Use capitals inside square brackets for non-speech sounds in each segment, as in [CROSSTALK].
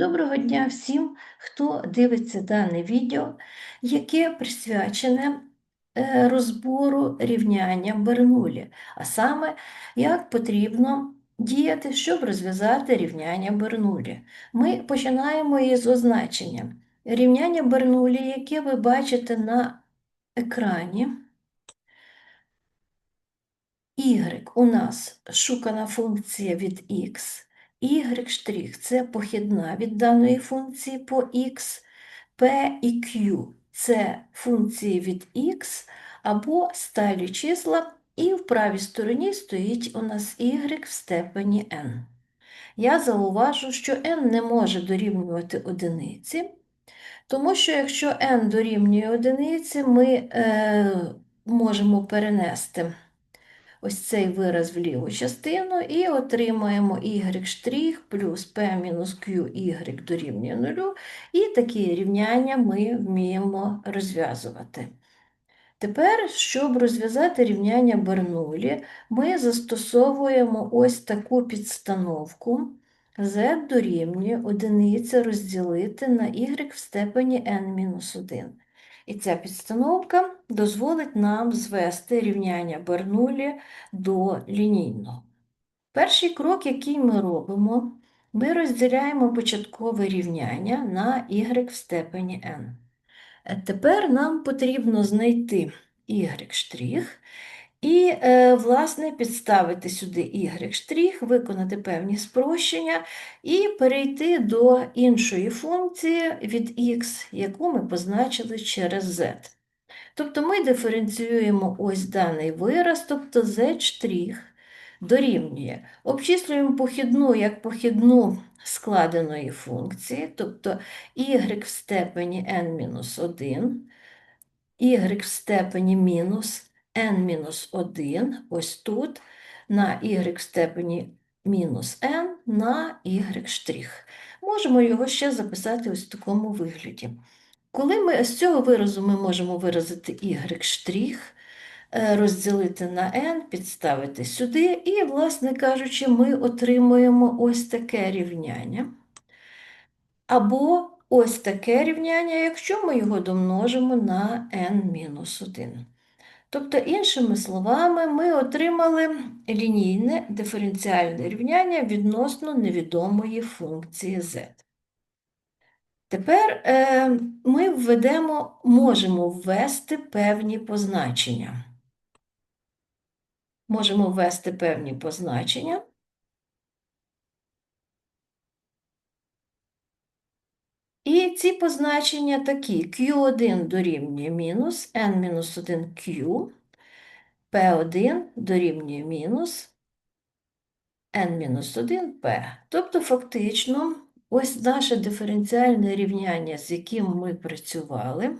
Доброго дня всім, хто дивиться дане відео, яке присвячене е, розбору рівняння Бернулі, а саме, як потрібно діяти, щоб розв'язати рівняння Бернулі. Ми починаємо із означення. Рівняння Бернулі, яке ви бачите на екрані. Y у нас шукана функція від x, y' – це похідна від даної функції по x, p і q – це функції від x або сталі числа, і в правій стороні стоїть у нас y в степені n. Я зауважу, що n не може дорівнювати одиниці, тому що якщо n дорівнює одиниці, ми е, можемо перенести ось цей вираз в ліву частину і отримаємо y' плюс p мінус qy дорівнює нулю, і такі рівняння ми вміємо розв'язувати. Тепер, щоб розв'язати рівняння Бернулі, ми застосовуємо ось таку підстановку z дорівнює одиниця розділити на y в степені n-1. І ця підстановка дозволить нам звести рівняння Бернулі до лінійного. Перший крок, який ми робимо, ми розділяємо початкове рівняння на y в степені n. Тепер нам потрібно знайти y' і, е, власне, підставити сюди y', виконати певні спрощення і перейти до іншої функції від x, яку ми позначили через z. Тобто ми диференціюємо ось даний вираз, тобто z' дорівнює. Обчислюємо похідну як похідну складеної функції, тобто y в степені n-1, y в степені мінус n-1, ось тут, на y степені мінус n на y'. Можемо його ще записати ось в такому вигляді. Коли ми з цього виразу ми можемо виразити y', е, розділити на n, підставити сюди, і, власне кажучи, ми отримуємо ось таке рівняння. Або ось таке рівняння, якщо ми його домножимо на n-1. Тобто, іншими словами, ми отримали лінійне диференціальне рівняння відносно невідомої функції z. Тепер е, ми введемо, можемо ввести певні позначення. Можемо ввести певні позначення. І ці позначення такі: Q1 дорівнює мінус, n-1q, P1 дорівнює мінус n-1p. Тобто, фактично, ось наше диференціальне рівняння, з яким ми працювали,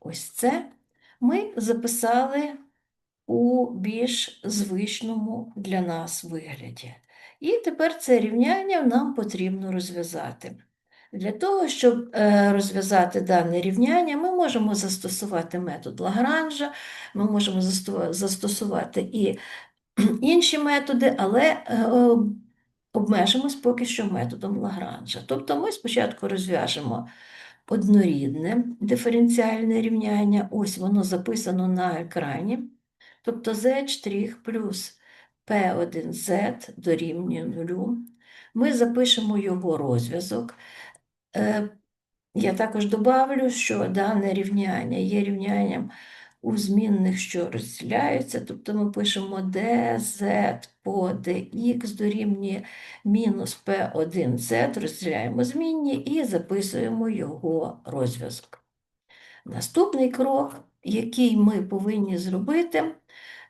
ось це, ми записали у більш звичному для нас вигляді. І тепер це рівняння нам потрібно розв'язати. Для того, щоб е, розв'язати дане рівняння, ми можемо застосувати метод Лагранжа, ми можемо застосувати і [CLEARS THROAT] інші методи, але е, обмежимось поки що методом Лагранжа. Тобто ми спочатку розв'яжемо однорідне диференціальне рівняння, ось воно записано на екрані. Тобто z' плюс P1z дорівнює нулю. Ми запишемо його розв'язок. Е, я також добавлю, що дане рівняння є рівнянням у змінних, що розділяються, тобто ми пишемо dz по dx дорівнює мінус p1z, розділяємо змінні і записуємо його розв'язок. Наступний крок, який ми повинні зробити,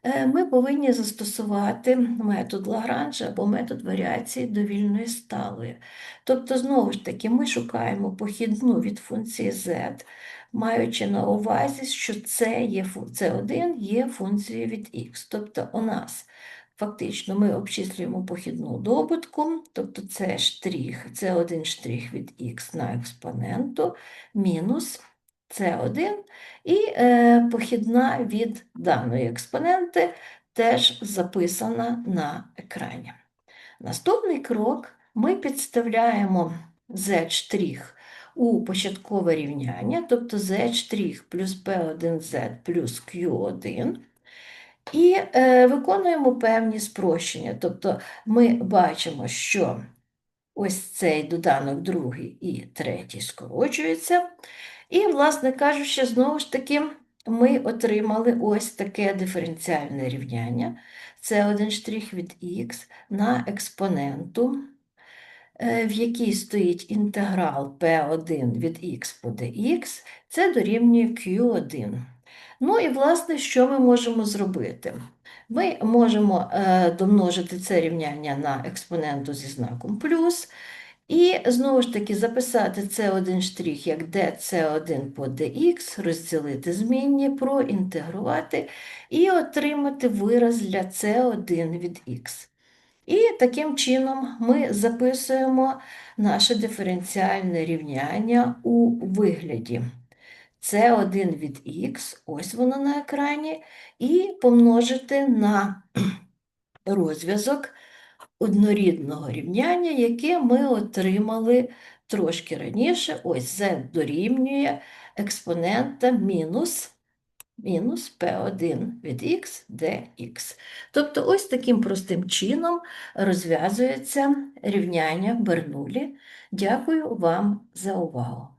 ми повинні застосувати метод Лагранжа або метод варіації довільної сталої. Тобто, знову ж таки, ми шукаємо похідну від функції z, маючи на увазі, що це є, C1 є функцією від x. Тобто у нас фактично ми обчислюємо похідну добутку, тобто це штрих, це один штрих від x на експоненту мінус С1 і е, похідна від даної експоненти теж записана на екрані. Наступний крок ми підставляємо z' у початкове рівняння, тобто z' плюс p1z плюс q1. І е, виконуємо певні спрощення. Тобто ми бачимо, що ось цей доданок другий і третій скорочується. І, власне кажучи, знову ж таки, ми отримали ось таке диференціальне рівняння. Це один штрих від х на експоненту, е, в якій стоїть інтеграл p1 від х по dx, це дорівнює q1. Ну і, власне, що ми можемо зробити? Ми можемо е, домножити це рівняння на експоненту зі знаком плюс, і знову ж таки записати це один штрих як dc1 по dx, розділити змінні, проінтегрувати і отримати вираз для c1 від x. І таким чином ми записуємо наше диференціальне рівняння у вигляді c1 від x, ось воно на екрані, і помножити на [CLEARS THROAT] розв'язок однорідного рівняння, яке ми отримали трошки раніше. Ось z дорівнює експонента мінус мінус p1 від x dx. Тобто ось таким простим чином розв'язується рівняння Бернулі. Дякую вам за увагу.